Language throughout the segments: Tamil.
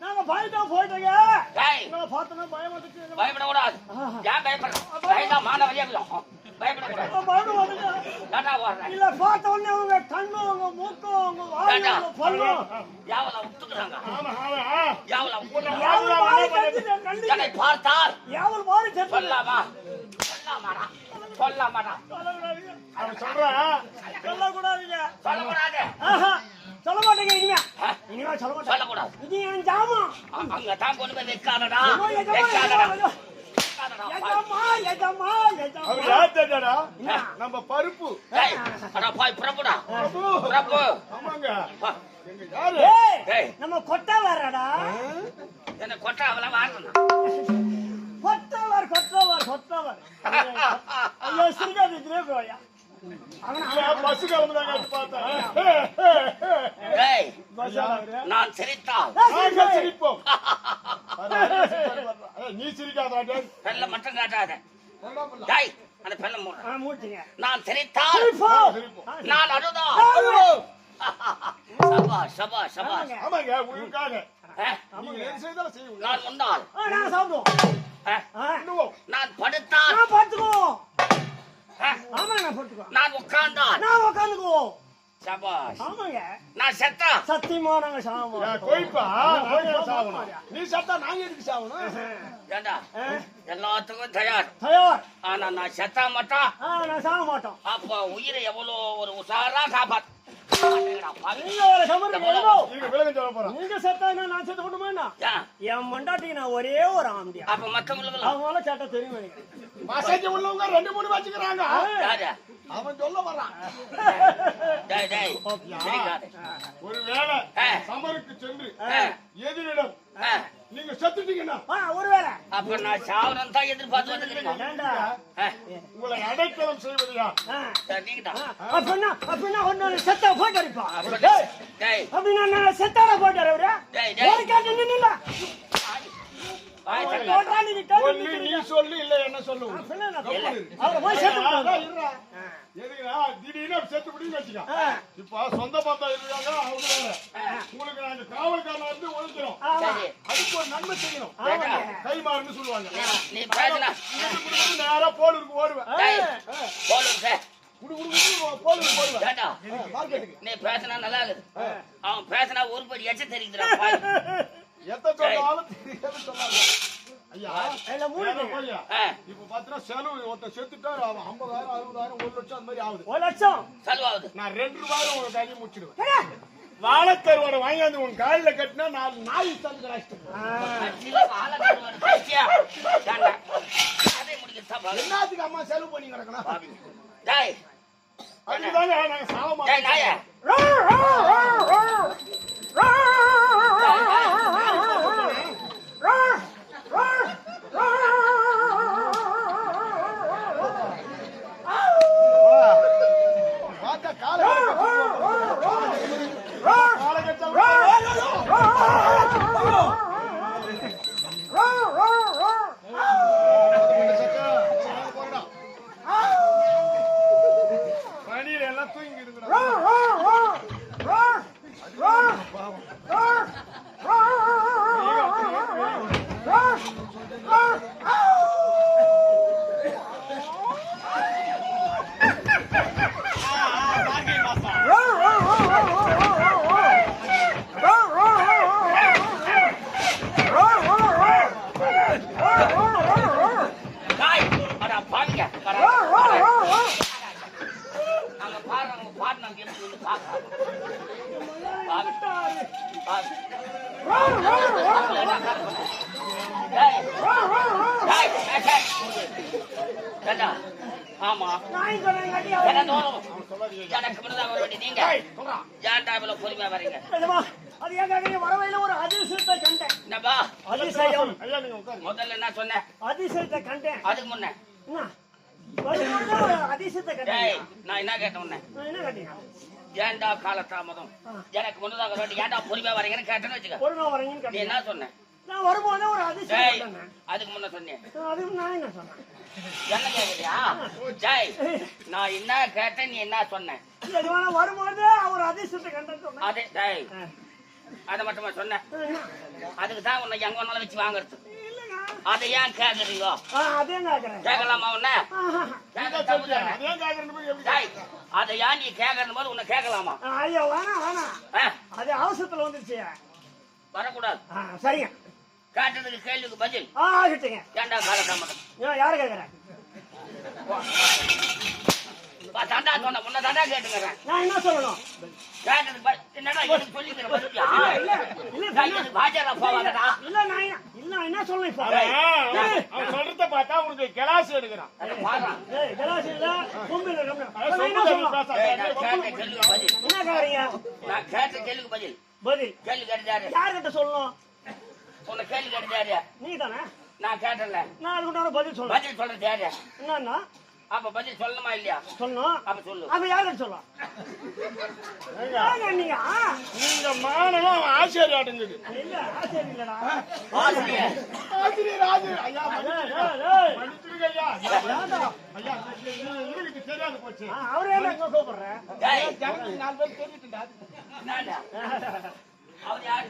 நாங்க பயந்தோம் போயிட்டோங்க. டேய் நான் பார்த்தோன்னா பயம் வந்துச்சு பயப்படக்கூடாது. ஏன் பயப்படுற பயந்தா மாணவரியா பயப்படக்கூடாது. பயம் வந்துச்சு டாடா வர்றேன் இல்ல பார்த்த உடனே அவங்க கண்ணு அவங்க மூக்கு அவங்க வாய்? அவங்க பல்லும் யாவலா விட்டுக்கிறாங்க ஆமா ஆமா யாவலா விட்டுக்கிறாங்க யாவல் கண்டிச்சு கண்டிச்சு என்னை பார்த்தால். யாவல் வாரி செத்து சொல்லாமா? சொல்லாமாடா? சொல்லாமாடா? சொல்லக்கூடாதுங்க அவன் சொல்றான் சொல்லக்கூடாதுங்க. சொல்லக்கூடாது. ஆஹா. சொல்ல மாட்டேங்க இனிமே? இனிமே சொல்ல மாட்டேன். சொல்லக்கூடாது. இது என் ஜாமம் அ- அங்க தான் கொண்டு போய் வைக்காதடா. வைக்காதடா. நம்ம பருப்பு. டேய் அட போய் பிரபுடா பிரபு ஆமாங்க. நம்ம கொட்டவரடா என்ன கொட்டா அவளை வாங்கணும் கொட்டவர் கொட்டவர் கொட்டவர் ஐயோ சிறுகாது இதுவே போயா அவனா பஸ் கிளம்புதாங்க பார்த்தேன் டேய் பஸ் அவரு நான் சிரித்தால். சிரிப்போம். நீ சிரிக்காதா. பெல்ல மட்டும் காட்டாத? டேய் அந்த பெல்ல நான் சிரித்தால். நான் அழுதான் ஆமா. சபா சபா சபா ஆமாங்க. உங்களுக்காக நான் ஆ, நாங்க சாப்பிடுவோம். நான் படுத்தால். நான் படுத்துக்குவோம். ஆமா நான் படுத்துக்குவோம். நான் உட்கார்ந்தால். நான் உட்காந்துக்குவோம் சபாஷ். ஆமாங்க. நான் செத்தா? சத்தியமா நாங்க சாவோம் கோயிப்பா? நாங்க சாவணும். நீ சாப்பிட்டா நாங்க எதுக்கு சாவணும்? ஏண்டா? எல்லாத்துக்கும் தயார். தயார். ஆனா நான் செத்தா மட்டும் நான் சாக மாட்டோம். அப்ப உயிரை ஒரு உஷாரா ஒரு செத்தா செத்து ஆம்பியா அப்ப மத்தவங்களுக்கு அவங்களால சேட்டை தெரியும் மசாஜ் உள்ளவங்க ரெண்டு மூணு வச்சுக்கிறாங்க. அவன் சொல்ல வர்றான். டேய் டேய். சிரிக்காதே. ஒரு வேளை ஆ. சமருக்கு சென்று ஆ, எதிரிடம் ஆ. நீங்க செத்துட்டீங்கன்னா ஆ ஒருவேளை. அப்ப நான் சாவரம் தான் எதிர்பார்த்து ஆ, உங்களை அடைக்கலம் அப்படின்னா அப்படின்னா ஒன்னு செத்தா போட்டு அடிப்பா? அப்படின்னா நான் சட்டை. போட்டா ஒண்ணு நீ. சொல்லு இல்ல என்ன சொல்லு. எதுக்குடா? திடீர்னு செத்து முடியும் வச்சுக்க. இப்ப சொந்த பந்தம் இருக்காங்க அவங்க வேற. உங்களுக்கு நாங்க காவல்காரனா இருந்து ஒழிக்கிறோம். அதுக்கு ஒரு நன்மை செய்யணும். கைமாறுன்னு சொல்லுவாங்க. நேரா போலூருக்கு ஓடுவேன். நீ பேசினா நல்லா இருக்குது. அவன் பேசினா ஒரு படி எச்ச பாய் எத்த சொன்னாலும் தெரியாது சொன்னாங்க ஐயா இப்ப பாத்தீங்கன்னா செலவு ஒருத்தன் செத்துட்டா அவன் ஐம்பதாயிரம் அறுபதாயிரம் ஒரு லட்சம் அந்த மாதிரி ஆகுது. ஒரு லட்சம்? செலவாகுது. நான் ரெண்டு ரூபாயில உங்க கையை முடிச்சிடுவேன். வாழைக்கருவாடை வாங்கியாந்து உன் காலில கட்டினா நாலு நாய் தந்து. என்னத்துக்கு அம்மா செலவு பண்ணி கிடக்கணும்? அதுக்குதாங்க நாங்க சாவ மாட்டோம். ஆமா என்ன தோணும் எனக்கு முன்னதாக வர வேண்டிய நீங்க ஏன்டா இவ்வளவு பொறுமையா வரீங்க அது ஏன் வரவையில ஒரு அதிசயத்தை கண்டேன் என்னப்பா அதிசயம் முதல்ல என்ன சொன்னேன் அதிசயத்தை கண்டேன் அதுக்கு முன்ன நான் என்ன கேட்டேன் ஏன்டா காலதாமதம் எனக்கு முன்னதாக ஏன்டா பொறுமையா வரீங்கன்னு கேட்டேன்னு வச்சுக்க. நீ என்ன சொன்ன? நான் வரும்போது ஒரு அதிசயம் கண்டேன் அதுக்கு முன்ன சொன்னேன். அதுக்கு நான் என்ன சொன்னேன்? என்ன கேக்குறியா? நான் என்ன கேட்டேன் நீ என்ன சொன்ன? வரும்போது ஒரு அதிசயத்தை சொன்னேன். அதே ஆ. அதை மட்டுமா சொன்னேன்? அதுக்கு தான் உன்னை எங்க வேணாலும் வச்சு வாங்குறது. அதை ஏன் கேக்குறீங்க? ஆ, அதே கேக்குறேன். கேட்கலாமா உன்ன? அதை ஏன் நீ கேக்குறது போது உன்னை கேட்கலாமா ஐயோ வேணாம் அது அவசரத்துல வந்துருச்சு. வரக்கூடாது. சரிங்க. கேட்டதுக்கு கேள்விக்கு பதில். ஆ ஆகிட்டுங்க. ஏன்டா கால தாமதம் ஏன் யாரு கேக்குறேன்? தாண்டா சொன்ன முன்ன தாண்டா கேட்டுக்கிறேன். நான் என்ன சொல்லணும்? கேட்டதுக்கு ப- என்னடா எனக்கு சொல்லிக்கிற பதிலியா? இல்ல, இல்ல, டேய், இது பாஜக போவாதடா. இல்ல நான் என்ன- இல்ல நான் என்ன சொல்லணும் இப்போ? அவன் ஏய், அவன் சொல்றத பார்த்தா உனக்கு கிளாஸ் எடுக்கிறான். ஏய், இல்ல, நான் என்ன சொல்லணும்? நான் கேட்ட கேள்விக்கு பதில். என்ன காரீங்க நான் கேட்ட கேள்விக்கு பதில். பதில். கேள்வி கேட்டாரு யார்கிட்ட சொல்லணும்? உன்னை கேள்வி கேட்டாரு நீ தானே நான் கேட்டல. நான் அதுக்கு பதில் சொல்றேன் பதில் சொல்றது யாரு? என்னன்னா அப்ப பதில் சொல்லணுமா இல்லையா? சொல்லணும். அப்ப சொல்லு. அப்ப யார்கிட்ட சொல்லலாம் நீங்க? நீங்க அவன் ஆசிரியர் ஆட்டுங்குது இல்ல ஆச்சரியம் இல்லடா. ஆசிரியர். ஆசிரியர் ஆசிரியர். ஐயா ஏய், ஏய், ஏய். மன்னிச்சிடுங்க ஐயா. ஏன்டா? ஐயா இவருக்கு தெரியாது போச்சு. ஆ, அவரே கூப்பிடுறேன் நாலு பேர் என்னடா? அவர் யாரு?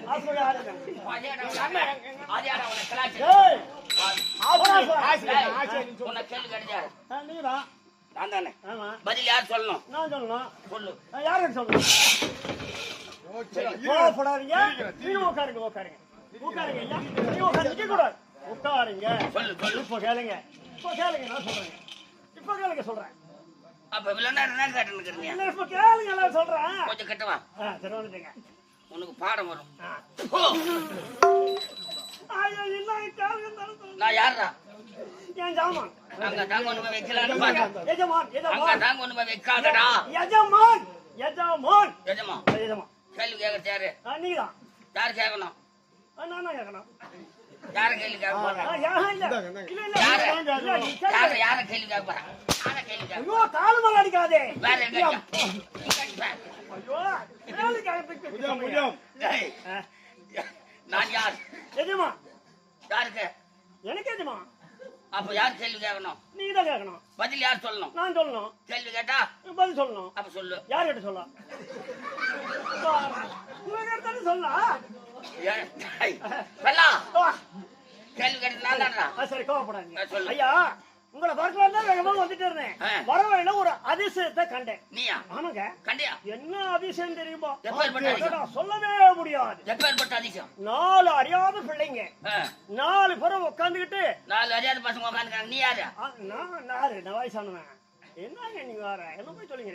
அதேடா உன்னை- அதேடா உன்னை உன்னை கேள்வி ஆ, நீதான் நான் தானே ஆமா பதில் யார் சொல்லணும்? நான் சொல்லணும். சொல்லு. யார்கிட்ட சொல்லணும்? கோவப்படாதீங்க. நீங்க உட்காருங்க உட்காருங்க. உட்காருங்க ஐயா. நீங்க உட்காரு நிக்க கூடாது உட்காருங்க. சொல்லு சொல்லு. இப்போ கேளுங்க. இப்போ கேளுங்க நான் சொல்றேன். இப்போ கேளுங்க சொல்றேன். அப்ப இவ்வளவு நேரம் என்ன இல்ல இப்போ கேளுங்க நான் சொல்றேன். கொஞ்சம் கட்டுவா சரி வந்துட்டீங்க உனக்கு பாடம் வரும். நான் யாரா என் ஜாமான். அங்க தாங்க ஒண்ணு வைக்கலான்னு பார்த்தேன் எஜமான் அங்க எஜமான் தாங்க ஒண்ணு வைக்காதடா. எஜமான் எஜமான் எஜமா. எஜமான் கேள்வி கேட்கறது யாரு? ஆ, நீதான் யார் கேட்கணும் ஆ, நான் தான் கேட்கணும் யார கேள்வி கேட்க ஆ, போறா யா, இல்ல இல்ல இல்ல யாரு? இல்ல, நீ கேளு. யார யார கேள்வி கேட்க போறா? யார கேள்வி கேட்க ஐயோ கால் மேல அடிக்காதே. வேற எங்க ஐயோ? கேளு கேளு நான் யார்? எஜமான் யாருக்கு? எனக்கு எஜமா. அப்ப யார் கேள்வி கேட்கணும்? நீ தான் கேட்கணும். பதில் யார் சொல்லணும்? நான் சொல்லணும். கேள்வி கேட்டா? நீ பதில் சொல்லணும். அப்ப சொல்லு. யார் கிட்ட சொல்லலாம் உங்ககிட்ட சொல்லலாம். கேள்வி கேட்டது நான் தான்டா? ஆ, சரி கோவப்படாதீங்க. சொல்லு. ஐயா உங்களை பார்க்கலாம் தான் வேகமா வந்துட்டு இருந்தேன். வர வழியில ஒரு அதிசயத்தை கண்டேன். நீயா? ஆமாங்க. கண்டியா? என்ன அதிசயம் தெரியுமா? சொல்லவே முடியாது. அதிசயம்? நாலு அறியாத பிள்ளைங்க. நாலு பேரும் உட்காந்துக்கிட்டு நாலு அறியாத பசங்க உட்காந்துக்காங்க நீ யாரு? நான் நாரு நான் வயசானவன். என்னங்க நீங்க வேற? என்ன போய் சொல்லிங்க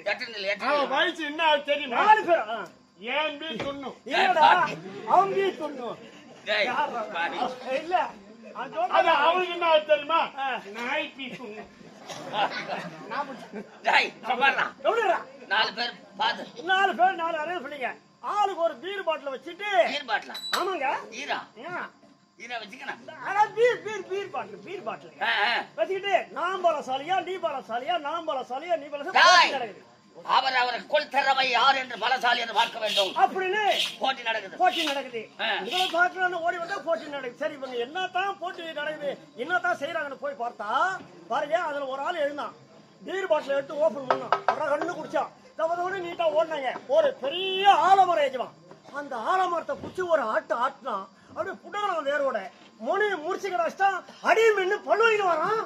அவன்? வயசு என்ன தெரியுமா? நாலு பேர்? ஆ. ஏன் பி துண்ணும் அவங்க சொன்னோம் டேய், பாரு. இல்ல அவன் அது. அவனுக்கு என்ன ஆகுது தெரியுமா. நாய் பி துண்ணும் டேய், சும்மாடா. எப்படிடா? நாலு பேர் பாத்து நாலு பேர் நாலு அறைய பிள்ளைங்க ஆளுக்கு ஒரு பீர் பாட்டில் வச்சுட்டு பாட்டிலா ஆமாங்க ஈரா ஏன்? ஈரா வச்சுக்கணும் ஆனா beer beer beer bottle beer bottle. வச்சுக்கிட்டு நான் பலசாலியா நீ பலசாலியா நான் பலசாலியா நீ பலசாலியா அவர் அவர் கொள் திறமை யார் என்று பலசாலி என்று பார்க்க வேண்டும். அப்படின்னு போட்டி நடக்குது. போட்டி நடக்குது. உங்களை பார்க்கலாம்னு ஓடி வந்தா போட்டி நடக்குது. சரி இவங்க என்னத்தான் போட்டி நடக்குது என்னத்தான் செய்யறாங்கன்னு போய் பார்த்தா பாருங்க அதுல ஒரு ஆள் எழுந்தான். பீர் பாட்டில் எடுத்து ஓபன் பண்ணான். அப்புறம் கண்ணு குடிச்சான். தவறோட நீட்டா ஓடினாங்க. ஒரு பெரிய ஆலமரம் ஏஜுவான் அந்த ஆலமரத்தை பிடிச்சி ஒரு ஆட்டு ஆட்டினா அப்படியே புடகலாம் வேரோட மொழி முடிச்சு கிடச்சிட்டா அடி மின்னு பழுவின்னு வரான்.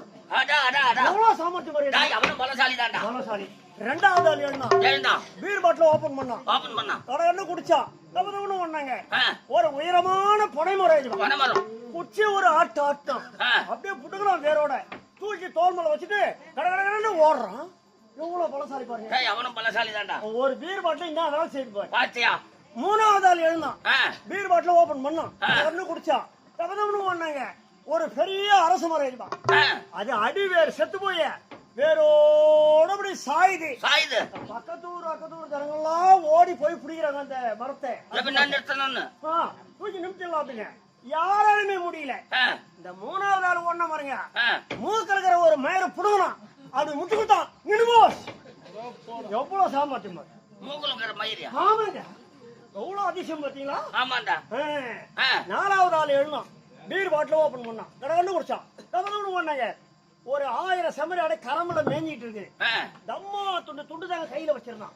எவ்வளவு சாமர்த்தியம் பலசாலி தான்டா பலசாலி. ரெண்டாவது ஆள் எழுந்தான் எழுந்தான் பீர் பாட்டில் ஓபன் பண்ணான் ஓபன் பண்ணான் கடகன்னு குடிச்சா. தவறோன்னு பண்ணாங்க ஒரு உயரமான ஏஜுவான் வனமரம் குச்சி ஒரு ஆட்டு ஆட்டம். அப்படியே புட்டுக்கலாம் வேரோட. தூக்கி தோல் மேல வச்சுட்டு கடகடன்னு ஓடுறான். எவ்வளவு பலசாலி பாருங்க. அவனும் பலசாலி தான்டா ஒரு பீர் பாட்டில் என்ன வேலை செய்து பாத்தியா? மூணாவது ஆள் எழுந்தான். பீர் பாட்டில் ஓபன் பண்ணான் ஆ. கடகடன்னு குடிச்சான் தவறவனு பண்ணாங்க ஒரு பெரிய அரசு மரம் ஆ, அது அடி வேர் செத்து போய. வேரோட அப்படி சாயுது. சாயுது. பக்கத்தூர் அக்கத்தூர் ஜனங்கள்லாம் ஓடி போய் பிடிக்கிறாங்க அந்த மரத்தை. தூக்கி நிமித்திடலாம் அப்படிங்க யாராலுமே முடியல. இந்த மூணாவது ஆள் ஒண்ண பாருங்க. மூக்க இருக்கிற ஒரு மயிரை புடுங்கலாம் அப்படி முட்டுக்கிட்டான் நின்னுமோ எவ்வளவு சாமர்த்தியம். மூக்குல இருக்கிற மயிரியா? ஆமாங்க. எவ்வளவு அதிசயம் பாத்தீங்களா ஆமாண்டா. நாலாவது ஆள் எழுந்தான். பீர் பாட்டில் ஓபன் பண்ணான். கடகண்டு குடிச்சான். கடகண்டு பண்ணாங்க ஒரு ஆயிரம் செம்மறி அடை கரம்புல மேஞ்சிட்டு இருக்கு. தம்மா துண்டு துண்டு தாங்க கையில வச்சிருந்தான்